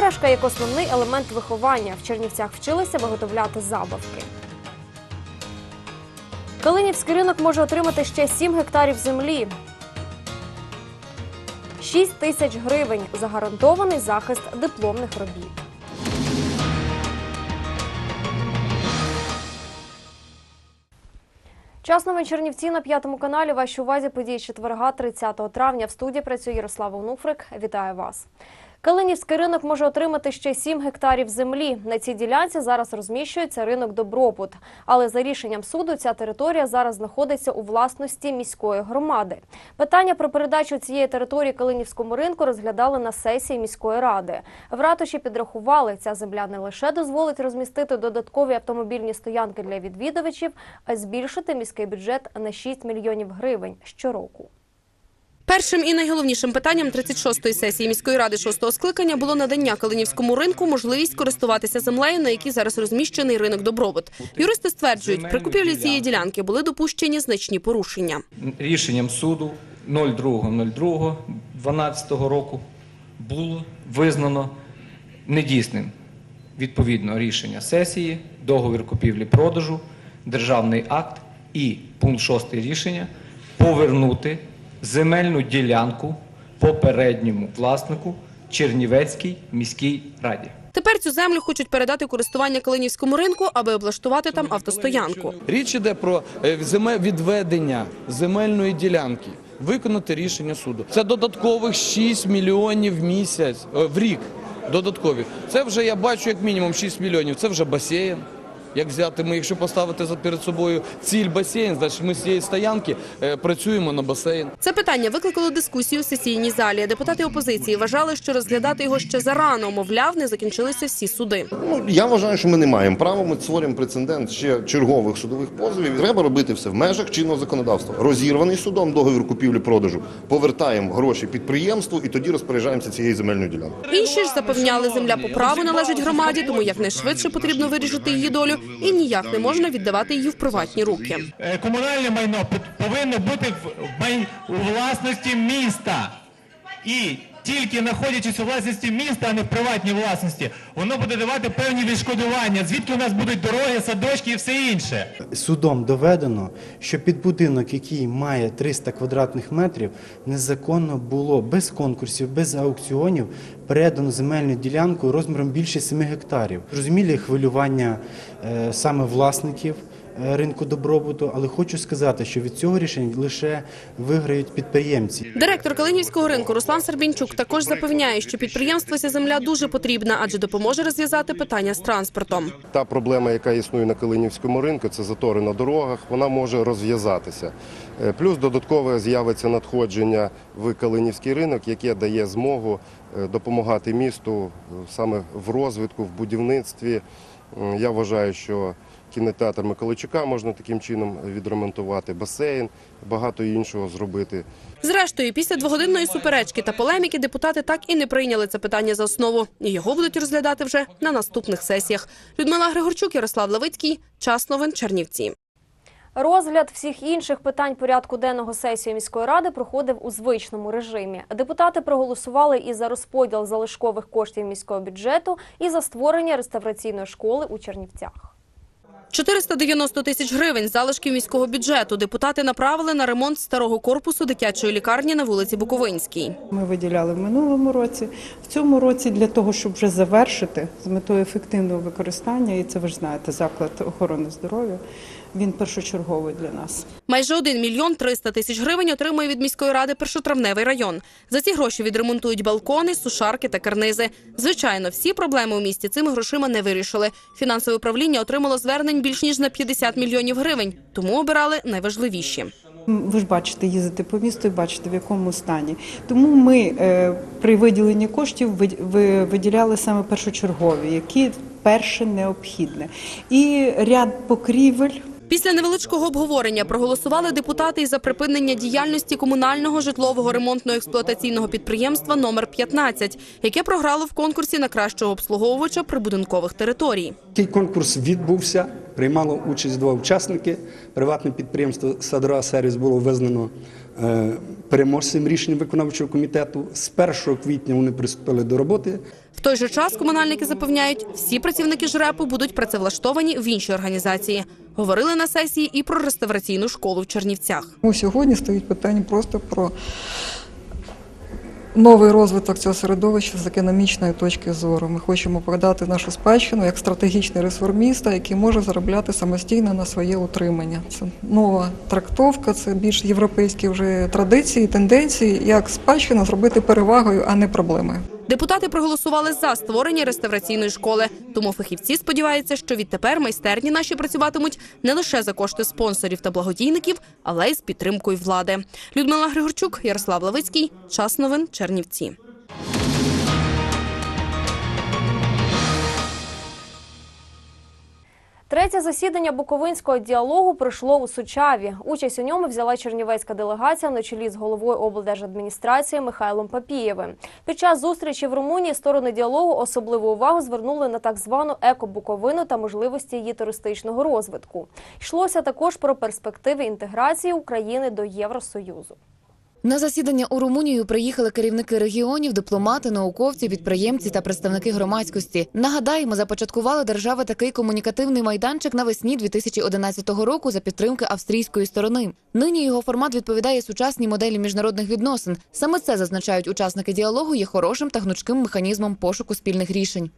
Іграшка як основний елемент виховання. В Чернівцях вчилися виготовляти забавки. Калинівський ринок може отримати ще 7 гектарів землі. 6 тисяч гривень загарантований захист дипломних робіт. Час новин Чернівці на п'ятому каналі. Вашій увазі події четверга, 30 травня. В студії працює Ярослава Онуфрик. Вітаю вас. Калинівський ринок може отримати ще 7 гектарів землі. На цій ділянці зараз розміщується ринок Добробут. Але за рішенням суду ця територія зараз знаходиться у власності міської громади. Питання про передачу цієї території Калинівському ринку розглядали на сесії міської ради. В ратуші підрахували, ця земля не лише дозволить розмістити додаткові автомобільні стоянки для відвідувачів, а й збільшити міський бюджет на 6 мільйонів гривень щороку. Першим і найголовнішим питанням 36-ї сесії міської ради 6-го скликання було надання Калинівському ринку можливість користуватися землею, на якій зараз розміщений ринок Добробут. Юристи стверджують, при купівлі цієї ділянки були допущені значні порушення. рішенням суду 02.02.12 року було визнано недійсним відповідно рішення сесії, договір купівлі-продажу, державний акт і пункт 6 рішення повернути земельну ділянку попередньому власнику Чернівецькій міській раді. Тепер цю землю хочуть передати користування Калинівському ринку, аби облаштувати там автостоянку. Річ іде про е, відведення земельної ділянки, виконати рішення суду. Це додаткових 6 мільйонів в місяць е, в рік. Додаткові. Це вже я бачу як мінімум 6 мільйонів. Це вже басейн. Як взяти, ми, якщо поставити за- перед собою ціль басейн, значить ми з цієї стоянки е, працюємо на басейн. Це питання викликало дискусію у сесійній залі. Депутати опозиції вважали, що розглядати його ще зарано, мовляв, не закінчилися всі суди. Ну, я вважаю, що ми не маємо права. Ми створюємо прецедент ще чергових судових позовів. Треба робити все в межах чинного законодавства. Розірваний судом договір купівлі-продажу. Повертаємо гроші підприємству і тоді розпоряджаємося цією земельною ділянкою. Інші ж запевняли, земля по праву належить громаді, тому якнайшвидше потрібно вирішити її долю і ніяк не можна віддавати її в приватні руки. Е, комунальне майно повинно бути в власності міста. І тільки знаходячись у власності міста, а не в приватній власності, воно буде давати певні відшкодування, звідки у нас будуть дороги, садочки і все інше. Судом доведено, що під будинок, який має 300 квадратних метрів, незаконно було без конкурсів, без аукціонів передано земельну ділянку розміром більше 7 гектарів. Розумілі хвилювання е, саме власників ринку добробуту, але хочу сказати, що від цього рішення лише виграють підприємці. Директор Калинівського ринку Руслан Сербінчук також запевняє, що підприємству ця земля дуже потрібна, адже допоможе розв'язати питання з транспортом. Та проблема, яка існує на Калинівському ринку, це затори на дорогах, вона може розв'язатися. Е, Плюс додаткове з'явиться надходження в Калинівський ринок, яке дає змогу е, допомагати місту е, саме в розвитку, в будівництві. Я вважаю, що кінотеатр Миколайчука можна таким чином відремонтувати, басейн, багато іншого зробити. Зрештою, після двогодинної суперечки та полеміки депутати так і не прийняли це питання за основу. І його будуть розглядати вже на наступних сесіях. Людмила Григорчук, Ярослав Левицький. Час новин Чернівці. Розгляд всіх інших питань порядку денного сесії міської ради проходив у звичному режимі. Депутати проголосували і за розподіл залишкових коштів міського бюджету, і за створення реставраційної школи у Чернівцях. 490 тисяч гривень залишків міського бюджету депутати направили на ремонт старого корпусу дитячої лікарні на вулиці Буковинській. Ми виділяли в минулому році. В цьому році для того, щоб вже завершити з метою ефективного використання, і це ви ж знаєте, заклад охорони здоров'я, він першочерговий для нас. Майже 1 мільйон 300 тисяч гривень отримує від міської ради першотравневий район. За ці гроші відремонтують балкони, сушарки та карнизи. Звичайно, всі проблеми у місті цими грошима не вирішили. Фінансове управління отримало звернень більш ніж на 50 мільйонів гривень, тому обирали найважливіші. Ви ж бачите, їздите по місту і бачите, в якому стані. Тому ми е, при виділенні коштів ви- ви- виділяли саме першочергові, які перше необхідне. І ряд покрівель. Після невеличкого обговорення проголосували депутати і за припинення діяльності комунального житлового ремонтно-експлуатаційного підприємства номер 15, яке програло в конкурсі на кращого обслуговувача прибудинкових територій. Такий конкурс відбувся, приймало участь два учасники. Приватне підприємство Садра Сервіс було визнано е, переможцем рішення виконавчого комітету. З 1 квітня вони приступили до роботи. Той же час комунальники запевняють, всі працівники ЖРЕПу будуть працевлаштовані в іншій організації. Говорили на сесії і про реставраційну школу в Чернівцях. Тому сьогодні стоїть питання просто про новий розвиток цього середовища з економічної точки зору. Ми хочемо продати нашу спадщину як стратегічний ресурс який може заробляти самостійно на своє утримання. Це нова трактовка, це більш європейські вже традиції, тенденції, як спадщину зробити перевагою, а не проблемою. Депутати проголосували за створення реставраційної школи. Тому фахівці сподіваються, що відтепер майстерні наші працюватимуть не лише за кошти спонсорів та благодійників, але й з підтримкою влади. Людмила Григорчук, Ярослав Лавицький. Час новин Чернівці. Третє засідання Буковинського діалогу пройшло у Сучаві. Участь у ньому взяла чернівецька делегація на чолі з головою облдержадміністрації Михайлом Папієвим. Під час зустрічі в Румунії сторони діалогу особливу увагу звернули на так звану еко-буковину та можливості її туристичного розвитку. Йшлося також про перспективи інтеграції України до Євросоюзу. На засідання у Румунію приїхали керівники регіонів, дипломати, науковці, підприємці та представники громадськості. Нагадаємо, започаткувала держава такий комунікативний майданчик навесні 2011 року за підтримки австрійської сторони. Нині його формат відповідає сучасній моделі міжнародних відносин. Саме це зазначають учасники діалогу, є хорошим та гнучким механізмом пошуку спільних рішень.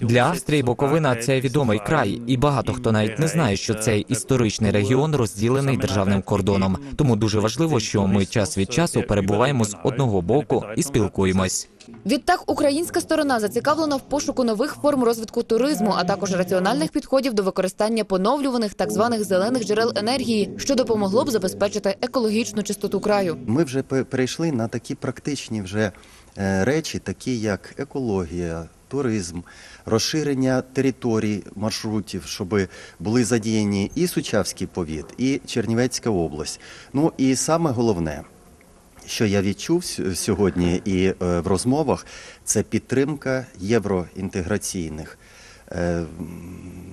Для Австрії Буковина це відомий край, і багато хто навіть не знає, що цей історичний регіон розділений державним кордоном. Тому дуже важливо, що ми час від часу перебуваємо з одного боку і спілкуємось. Відтак, українська сторона зацікавлена в пошуку нових форм розвитку туризму, а також раціональних підходів до використання поновлюваних так званих зелених джерел енергії, що допомогло б забезпечити екологічну чистоту краю. Ми вже пе- перейшли на такі практичні вже е, речі, такі як екологія, туризм, розширення територій маршрутів, щоб були задіяні і Сучавський повіт, і Чернівецька область. Ну і саме головне. Що я відчув сьогодні і е, в розмовах, це підтримка євроінтеграційних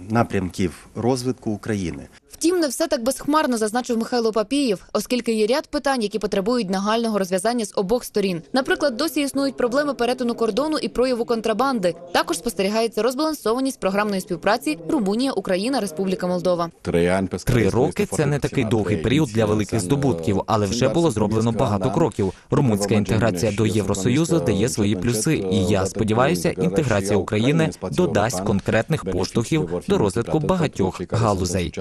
напрямків розвитку України. Втім, не все так безхмарно зазначив Михайло Папієв, оскільки є ряд питань, які потребують нагального розв'язання з обох сторін. Наприклад, досі існують проблеми перетину кордону і прояву контрабанди. Також спостерігається розбалансованість програмної співпраці Румунія, Україна, Республіка Молдова. Три роки це не такий довгий період для великих здобутків, але вже було зроблено багато кроків. Румунська інтеграція до Євросоюзу дає свої плюси, і я сподіваюся, інтеграція України додасть конкретних поштовхів до розвитку багатьох галузей.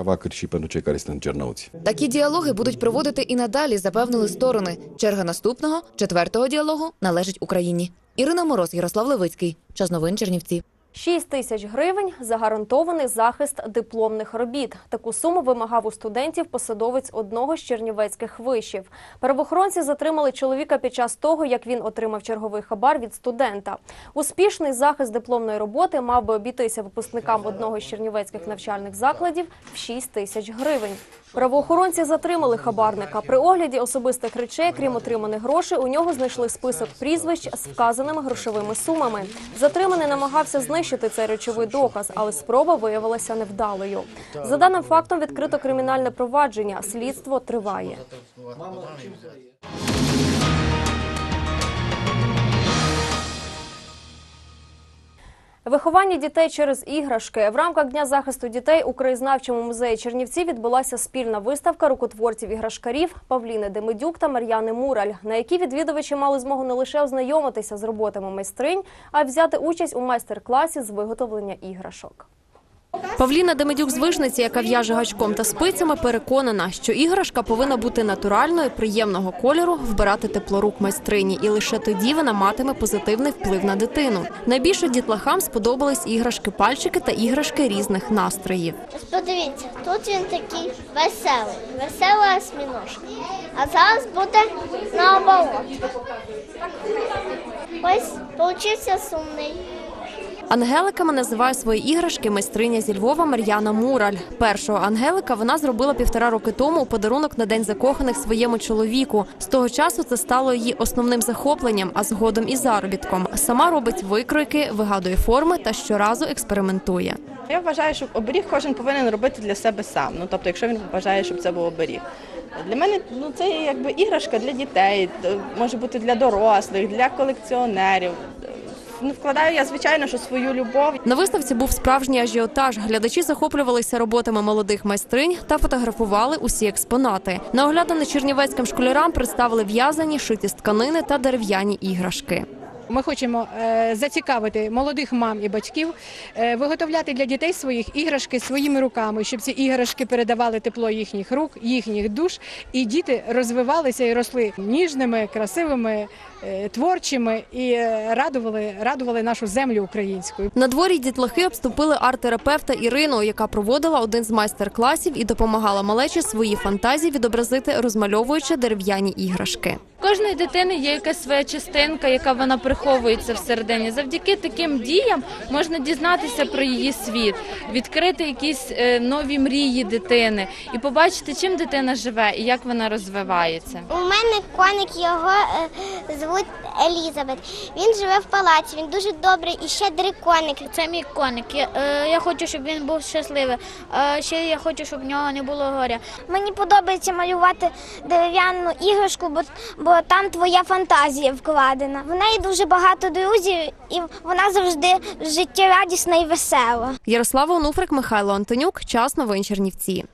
Такі діалоги будуть проводити і надалі, запевнили сторони. Черга наступного четвертого діалогу належить Україні. Ірина Мороз, Ярослав Левицький. Час новин Чернівці. 6 тисяч гривень за гарантований захист дипломних робіт. Таку суму вимагав у студентів посадовець одного з чернівецьких вишів. Правоохоронці затримали чоловіка під час того, як він отримав черговий хабар від студента. Успішний захист дипломної роботи мав би обійтися випускникам одного з чернівецьких навчальних закладів в 6 тисяч гривень. Правоохоронці затримали хабарника. При огляді особистих речей, крім отриманих грошей, у нього знайшли список прізвищ з вказаними грошовими сумами. Затриманий намагався знищити цей речовий доказ, але спроба виявилася невдалою. За даним фактом відкрито кримінальне провадження. Слідство триває. Виховання дітей через іграшки в рамках дня захисту дітей у краєзнавчому музеї Чернівці відбулася спільна виставка рукотворців іграшкарів Павліни Демидюк та Мар'яни Мураль, на якій відвідувачі мали змогу не лише ознайомитися з роботами майстринь, а й взяти участь у майстер-класі з виготовлення іграшок. Павліна Демидюк з Вишниці, яка в'яже гачком та спицями, переконана, що іграшка повинна бути натуральною, приємного кольору, вбирати теплорук майстрині, і лише тоді вона матиме позитивний вплив на дитину. Найбільше дітлахам сподобались іграшки пальчики та іграшки різних настроїв. Подивіться, тут він такий веселий, весела осьміножка. А зараз буде наоборот. Ось получився сумний. Ангеликами називає свої іграшки майстриня зі Львова Мар'яна Мураль. Першого ангелика вона зробила півтора роки тому у подарунок на день закоханих своєму чоловіку. З того часу це стало її основним захопленням, а згодом і заробітком. Сама робить викройки, вигадує форми та щоразу експериментує. Я вважаю, що оберіг кожен повинен робити для себе сам. Ну тобто, якщо він вважає, щоб це був оберіг. Для мене ну це якби іграшка для дітей, може бути для дорослих, для колекціонерів. Ну, вкладаю я звичайно, що свою любов. На виставці був справжній ажіотаж. Глядачі захоплювалися роботами молодих майстринь та фотографували усі експонати. На оглядане чернівецьким школярам представили в'язані, шиті з тканини та дерев'яні іграшки. Ми хочемо е, зацікавити молодих мам і батьків, е, виготовляти для дітей своїх іграшки своїми руками, щоб ці іграшки передавали тепло їхніх рук, їхніх душ, і діти розвивалися і росли ніжними, красивими, е, творчими і радували, радували нашу землю українську. На дворі дітлахи обступили арт-терапевта Ірину, яка проводила один з майстер-класів і допомагала малечі свої фантазії відобразити, розмальовуючи дерев'яні іграшки. кожної дитини є якась своя частинка, яка вона приховується всередині. Завдяки таким діям можна дізнатися про її світ, відкрити якісь е, нові мрії дитини і побачити, чим дитина живе і як вона розвивається. У мене коник його е, звуть Елізабет. Він живе в палаці, він дуже добрий і щедрий коник. Це мій коник. Я, е, я хочу, щоб він був щасливий. Ще я хочу, щоб в нього не було горя. Мені подобається малювати дерев'яну іграшку, бо, бо там твоя фантазія вкладена. В неї дуже багато друзів, і вона завжди життєрадісна і весела. Ярослава Онуфрик, Михайло Антонюк. Час новин Чернівці.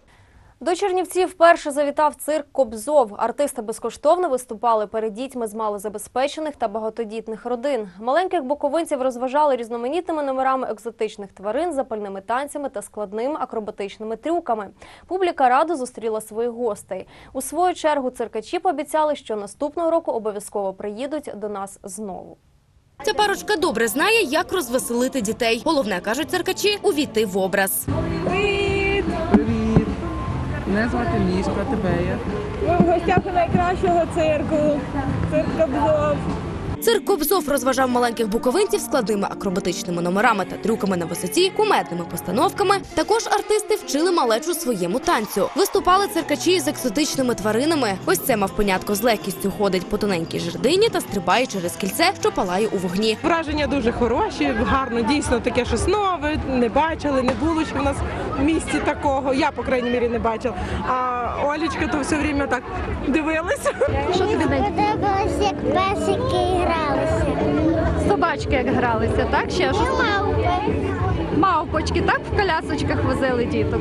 До Чернівців вперше завітав цирк Кобзов. Артисти безкоштовно виступали перед дітьми з малозабезпечених та багатодітних родин. Маленьких буковинців розважали різноманітними номерами екзотичних тварин, запальними танцями та складними акробатичними трюками. Публіка радо зустріла своїх гостей. У свою чергу циркачі пообіцяли, що наступного року обов'язково приїдуть до нас знову. Ця парочка добре знає, як розвеселити дітей. Головне, кажуть циркачі, увійти в образ. Мене звати Мішка, тебе є. Ми в гостях у найкращого цирку. Цирк Кобзов. Цирк Кобзов розважав маленьких буковинців складними акробатичними номерами та трюками на висоті, кумедними постановками. Також артисти вчили малечу своєму танцю. Виступали циркачі з екзотичними тваринами. Ось це мавпонятко з легкістю ходить по тоненькій жердині та стрибає через кільце, що палає у вогні. Враження дуже хороші, гарно, дійсно таке щось нове. Не бачили, не було ще в нас в місті такого. Я, по крайній мірі, не бачила. Олічка то все время так дивилася. Мені сподобалось, як песики гралися. Собачки як гралися, так? Ще мавпи. мавпочки, так в колясочках возили діток.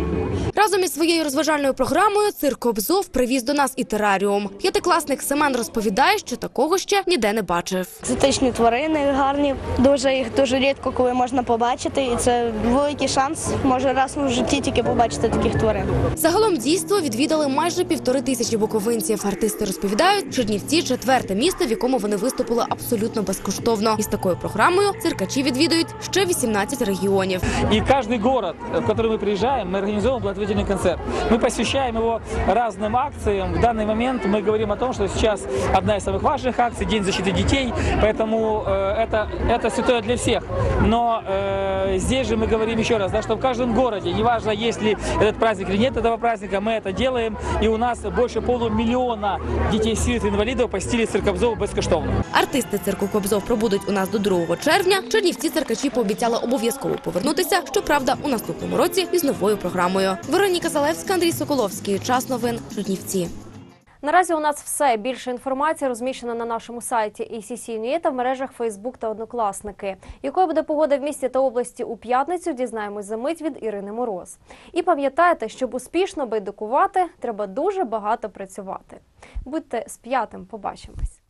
Разом із своєю розважальною програмою цирк Кобзов привіз до нас і тераріум. П'ятикласник Семен розповідає, що такого ще ніде не бачив. Екзотичні тварини гарні, дуже їх дуже рідко коли можна побачити, і це великий шанс, може раз в житті тільки побачити таких тварин. Загалом дійство відвідали майже півтори тисячі буковинців. Артисти розповідають, Чернівці четверте місто, в якому вони виступили абсолютно безкоштовно. І з такою програмою циркачі відвідують ще 18 регіонів. И каждый город, в который мы приезжаем, мы организовываем благотворительный концерт. Мы посвящаем его разным акциям. В данный момент мы говорим о том, что сейчас одна из самых важных акций – День защиты детей. Поэтому э, это, это святое для всех. Но э, здесь же мы говорим еще раз, да, что в каждом городе, неважно, есть ли этот праздник или нет этого праздника, мы это делаем. И у нас больше полумиллиона детей-сирот и инвалидов посетили Циркобзову безкоштовно. Артисти цирку Кобзов пробудуть у нас до 2 червня. Чернівці циркачі пообіцяли обов'язково повернутися. Щоправда, у наступному році із новою програмою. Вероніка Залевська, Андрій Соколовський. Час новин Чернівці. Наразі у нас все. Більше інформації розміщена на нашому сайті ACC.NUA та в мережах Facebook та Однокласники. Якою буде погода в місті та області у п'ятницю, дізнаємось за мить від Ірини Мороз. І пам'ятайте, щоб успішно байдикувати, треба дуже багато працювати. Будьте з п'ятим, побачимось.